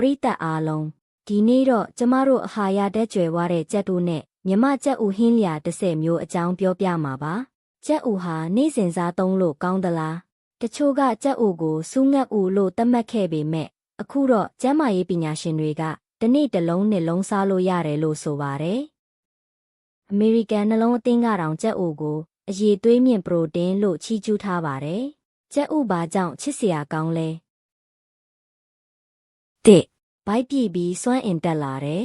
ပရိသတ်အားလုံးဒီနေ့တော့ကျမတို့အဟာရတက်ကြွယ်ဝတဲ့ကြက်တို့နဲ့မြမကြက်ဥဟင်းလျာ30မျိုးအကြောင်းပြောပြမှာပါကြက်ဥဟာနေ့စဉ်စားသုံးလို့ကောင်းသလားတချို့ကကြက်ဥကိုစူးငတ်ဥလို့သတ်မှတ်ခဲ့ပေမဲ့အခုတော့ကျမ်းမာရေးပညာရှင်တွေကတစ်နေ့တစ်လုံးနှစ်လုံးစားလို့ရတယ်လို့ဆိုပါတယ်အမေရိကန်နှလုံးအသင်းကတောင်ကြက်ဥကိုအရည်သွေးမြင့်ပရိုတင်းလို့ချီးကျူးထားပါတယ်ကြက်ဥဘာကြောင့်ချစ်စရာကောင်းလဲ တစ်ဘိုက်ပြည့်ပြီးစွမ်းအင်တက်လာတယ်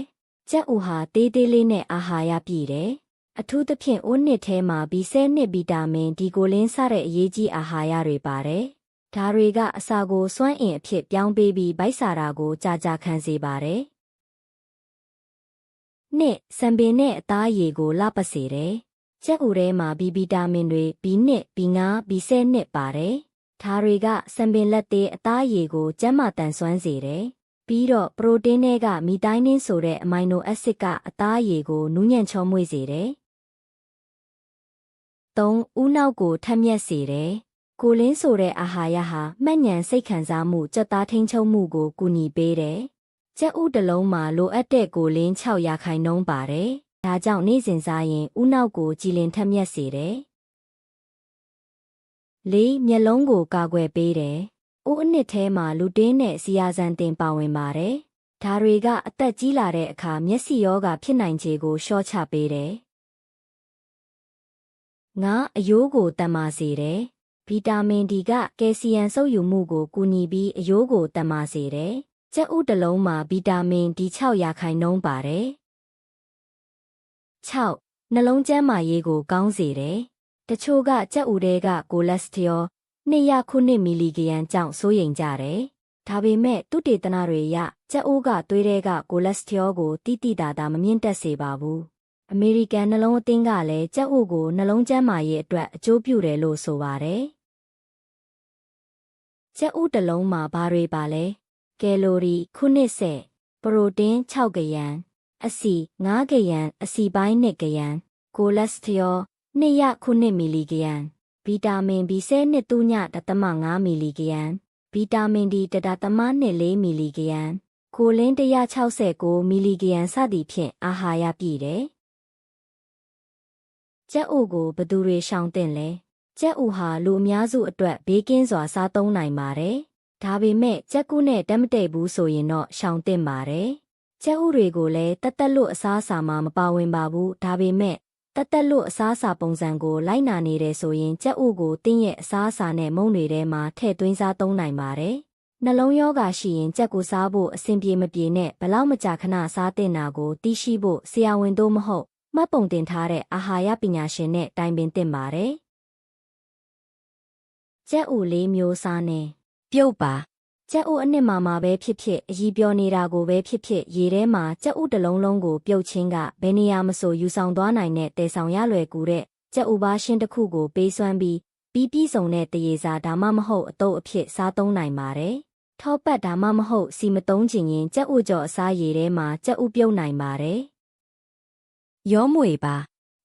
ကြက်ဥဟာတေးသေးလေးနဲ့အာဟာရပြည့်တယ်အထူးသဖြင့်အိုးနှစ်ထဲမှာဘီဆဲနှစ်ဗီတာမင်ဒီကိုလင်းစတဲ့အရေးကြီးအာဟာရတွေပါတယ်ဒါတွေကအစာကိုစွမ်းအင်အဖြစ်ပြောင်းပေးပြီးဗိုက်စာတာကိုကြာကြာခံစေပါတယ်နှစ်စံပင်နဲ့အသားရည်ကိုလှပစေတယ်ကြက်ဥထဲမှာဘီဗီတာမင်တွေ B1 B5 B12 ပါတယ်ဒါတွေကစံပင်လက်သေးအသားရည်ကိုကျန်းမာတန်ဆွမ်းစေတယ် ပြီးတော့ပရိုတင်းတွေကမီတိုင်းနင်းဆိုတဲ့အမိုင်နိုအက်ဆစ်ကအသားရည်ကိုနူးညံ့ချောမွေ့စေတယ်၃ဦးနောက်ကိုထက်မြက်စေတယ်ကိုလင်းဆိုတဲ့အာဟာရဟာမှတ်ဉဏ်စိတ်ခံစားမှုကြက်သားထိန်ချုံမှုကိုကူညီပေးတယ်ကြက်ဥတစ်လုံးမှာလိုအပ်တဲ့ကိုလင်း6ရာခိုင်နှုန်းပါတယ်ဒါကြောင့်နေ့စဉ်စားရင်ဥနောက်ကိုကြည်လင်ထက်မြက်စေတယ်လေးမျက်လုံးကိုကာကွယ်ပေးတယ်။ အိုးအနှစ်ထဲမှာလူတင်းနဲ့စီယာဇန်တင်ပါဝင်ပါတယ်။ဒါတွေကအသက်ကြီးလာတဲ့အခါမျက်စိယောဂဖြစ်နိုင်ခြေကိုရှော့ချပေးတယ်။ငါအယိုးကိုတန်မာစေတယ်။ဗီတာမင်ဒီကကယ်ဆီယမ်စုပ်ယူမှုကိုကူညီပြီးအယိုးကိုတန်မာစေတယ်။ကြက်ဥတစ်လုံးမှာဗီတာမင်ဒီ6ရာခိုင်နှုန်းပါတယ်။6နှလုံးကျန်းမာရေးကိုကောင်းစေတယ်။တချို့ကကြက်ဥတွေကကိုလက်စတရော 200မီလီဂရမ်ကြောင့်စိုးရိမ်ကြတယ်။ဒါပေမဲ့သူတေသနတွေအရကြက်အိုးကသွေးတွေကကိုလက်စတရောကိုတိတိတာတာမမြင့်တက်စေပါဘူး။အမေရိကန်နှလုံးအသင်းကလည်းကြက်အိုးကိုနှလုံးကျန်းမာရေးအတွက်အကျိုးပြုတယ်လို့ဆိုပါတယ်။ကြက်ဥတစ်လုံးမှာဘာတွေပါလဲ။ကယ်လိုရီ90ပရိုတင်း6ဂရမ်အဆီ9ဂရမ်အဆီပိုင်း2ဂရမ်ကိုလက်စတရော209မီလီဂရမ် ဗီတာမင် B10 နှစ်သူညတသမ5မီလီဂရမ်ဗီတာမင် D တတသမ4မီလီဂရမ်ကိုလင်း169မီလီဂရမ်စသည်ဖြင့်အာဟာရပြည့်တယ်ကြက်ဥကိုဘသူတွေရှောင်တင်လဲကြက်ဥဟာလူအများစုအတွက်ဘေးကင်းစွာစားသုံးနိုင်ပါတယ်ဒါပေမဲ့ကြက်ကူးနဲ့တက်မတိတ်ဘူးဆိုရင်တော့ရှောင်တင်ပါတယ်ကြက်ဥတွေကိုလည်းတက်တက်လို့အစားအစာမှာမပါဝင်ပါဘူးဒါပေမဲ့ တက်တက်လို့အစားအစာပုံစံကိုလိုက်နာနေတယ်ဆိုရင်ကြက်ဥကိုတင်းရဲ့အစားအစာနဲ့မုံတွေထဲမှာထည့်သွင်းစားသုံးနိုင်ပါတယ်။နှလုံးရောဂါရှိရင်ကြက်ကိုစားဖို့အဆင်ပြေမပြေနဲ့ဘလောက်မကြာခဏစားတင်တာကိုသိရှိဖို့ဆရာဝန်တို့မဟုတ်မှတ်ပုံတင်ထားတဲ့အာဟာရပညာရှင်နဲ့တိုင်ပင်သင့်ပါတယ်။ကြက်ဥလေးမျိုးစားနေပြုတ်ပါ ကြက်ဥအနှစ်မှာမှာပဲဖြစ်ဖြစ်အကြီးပြောနေတာကိုပဲဖြစ်ဖြစ်ရေထဲမှာကြက်ဥတစ်လုံးလုံးကိုပြုတ်ချင်းကဘယ်နေရာမဆိုယူဆောင်သွားနိုင်တဲ့တဲဆောင်ရလွယ်ကူတဲ့ကြက်ဥပါရှင်းတစ်ခုကိုပေးစွမ်းပြီးပြီးပြီးစုံတဲ့တရေစာဒါမှမဟုတ်အတုပ်အဖြစ်စားသုံးနိုင်ပါတယ်။ထောပတ်ဒါမှမဟုတ်စီမသုံးချင်ရင်ကြက်ဥကြော်အစားရေထဲမှာကြက်ဥပြုတ်နိုင်ပါတယ်။ရောမွေပါ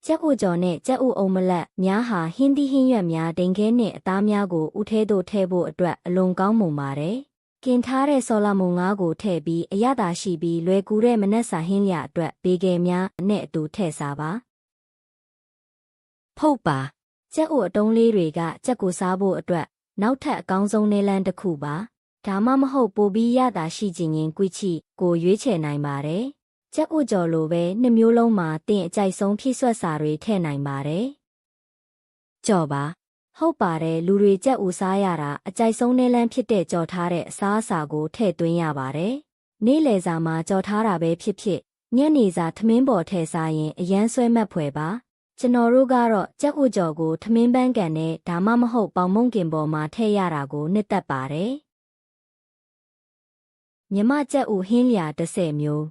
ကြက်ဥကြော်နဲ့ကြက်ဥအုံမလက်များဟာဟင်းသီးဟင်းရွက်များဒိန်ခဲနဲ့အသားများကိုဥထဲသို့ထည့်ဖို့အတွက်အလွန်ကောင်းမွန်ပါတယ်။ ကင်ထားတဲ့ဆော်လာမုန်ငါးကိုထည့်ပြီးအရသာရှိပြီးလွယ်ကူတဲ့မနက်စာဟင်းလျာအတွက်ဘေဂယ်များနဲ့အတူထည့်စားပါဖုတ်ပါကြက်ဥအတုံးလေးတွေကကြက်ကိုစားဖို့အတွက်နောက်ထပ်အကောင်းဆုံးနေလန်းတစ်ခုပါဒါမှမဟုတ်ပိုပြီးရတာရှိခြင်းရင်ကွိချီကိုရွေးချယ်နိုင်ပါတယ်ကြက်ဥကြော်လိုပဲနှစ်မျိုးလုံးမှာတင်အကြိုက်ဆုံးဖြည့်ဆွက်စာတွေထည့်နိုင်ပါတယ်ကြော်ပါ ဟုတ်ပါတယ်လူတွေကြက်ဥစားရတာအကြိုက်ဆုံးနေလန်းဖြစ်တဲ့ကြော်ထားတဲ့အစားအစာကိုထည့်သွင်းရပါတယ်။နေ့လယ်စာမှာကြော်ထားတာပဲဖြစ်ဖြစ်ညနေစာထမင်းပေါ်ထည့်စားရင်အရန်ဆွဲမှတ်ဖွယ်ပါ။ကျွန်တော်တို့ကတော့ကြက်ဥကြော်ကိုထမင်းပန်းကန်နဲ့ဒါမှမဟုတ်ပေါင်မုံကင်ပေါ်မှာထည့်ရတာကိုနှစ်သက်ပါတယ်။မြမကြက်ဥဟင်းလျာ30မျိုး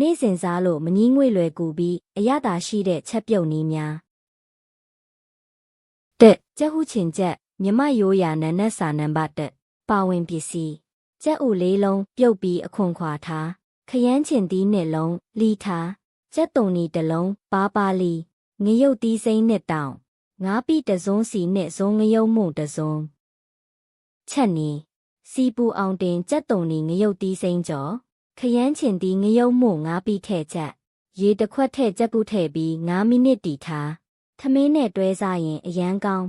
နေ့စဉ်စားလို့မငီးငွေလွယ်ကူပြီးအရသာရှိတဲ့ချက်ပြုတ်နည်းများ တက်ကြက်ဟုချင်ချက်မြမရိုးရာနန်းနက်စာနံပါတ်တက်ပါဝင်ပစ္စည်းကြက်ဥလေးလုံးပြုတ်ပြီးအခွန်ခွာထားခရမ်းချင်သီးနှစ်လုံးလီထားကြက်တုံနီတစ်လုံးပါပါလီငရုတ်သီးစိမ့်နှစ်တောင်ငါးပိတစုံးစီနှစ်စုံငရုတ်မှုတစုံချက်နီစီပူအောင်တင်ကြက်တုံနီငရုတ်သီးစိမ့်ကျော်ခရမ်းချင်သည်ငရုံမှုငါးပြီးထည့်ချက်ရေတစ်ခွက်ထည့်ကြက်ပုထည့်ပြီး9မိနစ်တည်ထား ထမင်းနဲ့တွဲစားရင်အရန်ကောင်း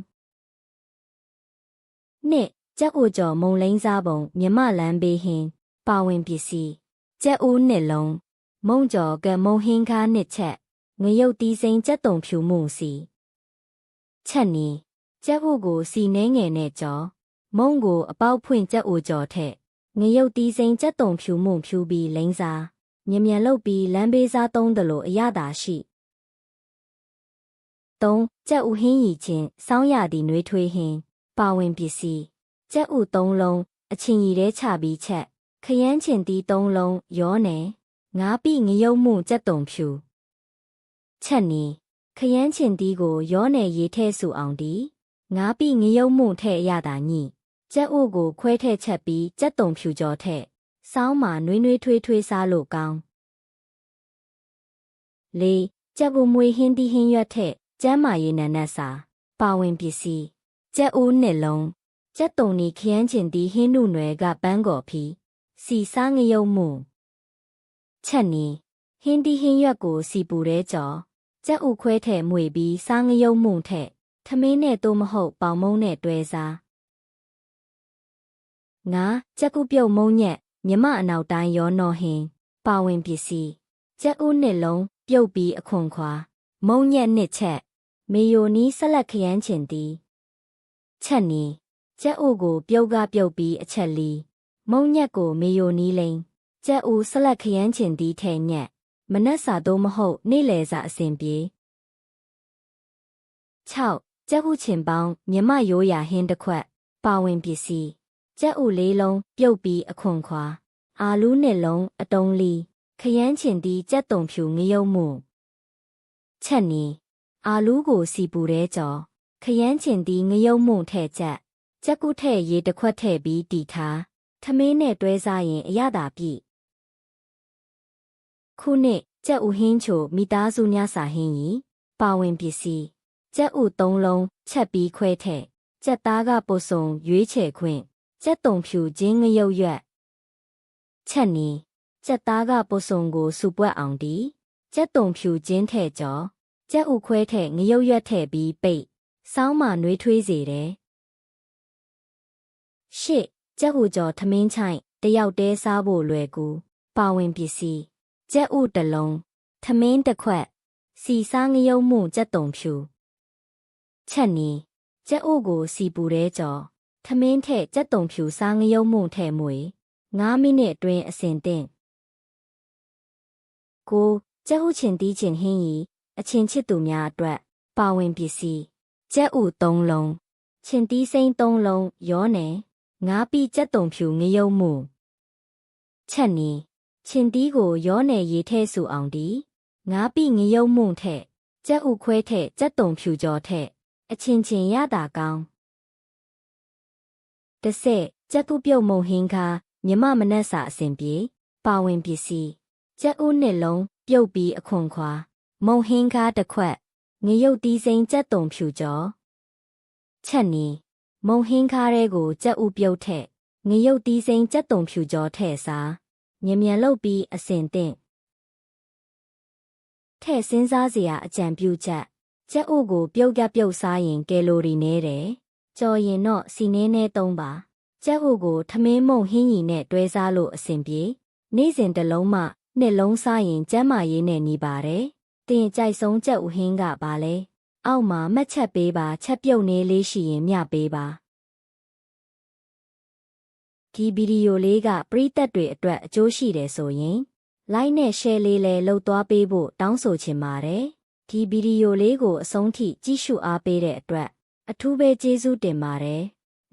နှစ်ကြက်အိုကျော်မုံလိန်စားပုံမြမလန်းပေးဟင်းပါဝင်ပစ္စည်းကြက်အိုးနှစ်လုံးမုံကျော်ကမုံဟင်းကားနှစ်ချက်ငရုတ်တီးစိန်ကြက်တုံဖြူမှုစီချက်နီကြက်ဟုတ်ကိုစီနှဲငယ်နဲ့ကြော်မုံကိုအပေါက်ဖွင့်ကြက်အိုကျော်ထက်ငရုတ်တီးစိန်ကြက်တုံဖြူမှုဖြူပြီးလိန်စားမြ мян လုတ်ပြီးလမ်းဘေးစားသုံးတယ်လို့အရသာရှိ ၃ကြက်ဥဟင်းရီချင်းစောင်းရသည့်နှွေးထွေးဟင်းပါဝင်ပစ္စည်းကြက်ဥ၃လုံးအချင်းရီထဲချပြီးချက်ခရမ်းချင်တီ၃လုံးရောနယ်ငါးပိငရုတ်မှုကြက်တုံဖြူချက်နီခရမ်းချင်တီကိုရောနယ်ရေးထဲဆူအောင်ဒီငါးပိငရုတ်မှုထဲ့ရတာညိကြက်ဥကိုခွဲထဲ့ချက်ပြီးကြက်တုံဖြူကြော်ထဲ့စောင်းမှာနွေးနွေးထွေးထွေးစားလို့ကောင်းလေးကြက်ဥမွေဟင်းတီဟင်းရွက်ထဲ့ ကျမ်းမာရေးနံနက်စာ ပါဝင်ပစ္စည်းကြက်ဦးနှစ်လုံးကြက်တုံနီခရမ်းချင်တီဟင်းနုနွယ်ကပန်းကော်ဖီစီစားငရုံမှုချက်နီဟင်းတီဟင်းရွက်ကိုစီပူတဲ့ကြော်ကြက်ဥခွဲထဲ့မွေပြီးစားငရုံမှုထဲ့ထမင်းနဲ့တို့မဟုတ်ပေါင်မုံနဲ့တွဲစားငါကြက်ကုပြုတ်မုံညက်မြမအနောက်တိုင်းရောနော်ဟင်းပါဝင်ပစ္စည်းကြက်ဥနှစ်လုံးပြုတ်ပြီးအခွန်ခွာ မုံညက်နှစ်ချက် မေယိုနီးဆက်လက်ခရမ်းချင်သည်ချက်နီကြက်ဥကို ပြုတ်ကပြုတ်ပြီးအချက်လီမုံညက်ကိုမေယိုနီးလိန်ကြက်ဥဆက်လက်ခရမ်းချင်သည်ထဲညက်မနက်စာတော့မဟုတ်နေ့လယ်စာအစဉ်ပြေ6ကြက်ဥချင်ပေါင်းမြမရိုးရာဟင်းတစ်ခွက် ပါဝင်ပစ္စည်းကြက်ဥလေးလုံးပြုတ်ပြီးအခွန်ခွာ အာလူးနှစ်လုံးအတုံးလီ ခရမ်းချင်သည်ကြက်တုံဖြူငရုံမှုချက်နီ အာလူးကိုစီပူတဲ့ကြော်ခရမ်းချင်သည်ငရုံမှုထဲ့ချက်ကြက်ကုထဲ့ရေတစ်ခွက်ထည့်ပြီးတီထားထမင်းနဲ့တွဲစားရင်အရသာပြည့်ခုနှစ်ကြက်ဥဟင်းချိုမိသားစုညစာဟင်းကြီးပါဝင်ပစ္စည်းကြက်ဥသုံးလုံးချက်ပြီးခွဲထည့်ကြက်သားကပုစုံရွေးချယ်ခွင့်ကြက်တုံဖြူချင်းငရုတ်ရွက်ချက်နီကြက်သားကပုစုံကိုစုပွက်အောင်ဒီကြက်တုံဖြူချင်းထဲ့ကြော် ကြက်ဥခွဲထဲ့ငရုတ်ရွက်ထဲ့ပြီးပိတ်စောင်းမှနှွေးထွေးစေတယ်ရှစ်ကြက်ဥကြော်ထမင်းချိုင်တယောက်တည်းစားဖို့လွယ်ကူပါဝင်ပစ္စည်းကြက်ဥတစ်လုံးထမင်းတစ်ခွက် စီစားငရုတ်မှုကြက်တုံဖြူချက်နီကြက်ဥကိုစီပူတဲ့ကြော်ထမင်းထဲ့ကြက်တုံဖြူစားငရုတ်မှုထဲ့မွေ9မိနစ်အတွင်းအစဉ်သင့်ကိုကြက်ဥချင်တီးချင်ဟင်းရီ အချင်းချစ်သူများအတွက်ပါဝင်ပစ္စည်းကြက်ဥ3လုံးချင်တီးစိမ့်3လုံးရောနယ်ငါးပိကြက်တုံဖြူငရုတ်မှုချက်နီချင်တီးကိုရောနယ်ရေးထဲဆူအောင်ဒီငါးပိငရုတ်မှုထဲ့ကြက်ဥခွဲထဲ့ကြက်တုံဖြူကြော်ထဲ့အချင်းချင်းရတာကောင်းတစ်ဆက်ကြက်ကုပြုတ်မုံဟင်းခါမြမမနက်စာအစဉ်ပြေပါဝင်ပစ္စည်းကြက်ဥနှစ်လုံးပြုတ်ပြီးအခွန်ခွာ မုံဟင်းကားတစ်ခွက်ငရုတ်တီးစိန်ကြက်တုံဖြူကျော်ချက်နီမုံဟင်းကားရဲကိုကြက်ဥပြုတ်ထက်ငရုတ်တီးစိန်ကြက်တုံဖြူကျော်ထဲ့စားမြ мян လုတ်ပြီးအစင်သင့်ထဲ့စင်းစားစရာအကြံပြုချက်ကြက်ဥကိုပြုတ်ကပြုတ်စားရင်ကယ်လိုရီနည်းတယ်ကြော်ရင်တော့စီနင်းနဲ့သုံးပါကြက်ဥကိုထမင်းမုံဟင်းရီနဲ့တွဲစားလို့အဆင်ပြေနေ့စဉ်တစ်လုံးမှနှစ်လုံးစားရင်ကျန်းမာရေးနဲ့ညီပါတယ် တင်ကြိုက်ဆုံးကြက်ဥဟင်းကပါလဲအောက်မှာမှတ်ချက်ပေးပါချက်ပြုတ်နေလေးရှိရင်မျှပေးပါဒီဗီဒီယိုလေးကပရိသတ်တွေအတွက်အကျိုးရှိတယ်ဆိုရင် like နဲ့ share လေးလည်းလုပ်သွားပေးဖို့တောင်းဆိုချင်ပါတယ်ဒီဗီဒီယိုလေးကိုအဆုံးထိကြည့်ရှုအားပေးတဲ့အတွက်အထူးပဲကျေးဇူးတင်ပါတယ်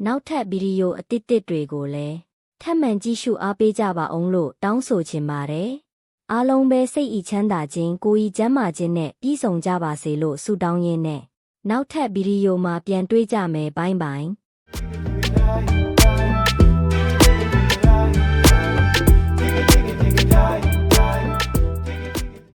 နောက်ထပ်ဗီဒီယိုအသစ်သစ်တွေကိုလည်းထပ်မံကြည့်ရှုအားပေးကြပါအောင်လို့တောင်းဆိုချင်ပါတယ် အားလုံးပဲစိတ်ဤချမ်းသာခြင်းကိုယ်ဤကျန်းမာခြင်းနဲ့ပြည့်စုံကြပါစေလို့ဆုတောင်းရင်းနဲ့နောက်ထပ်ဗီဒီယိုမှာပြန်တွေ့ကြမယ်ဘိုင်းဘိုင်း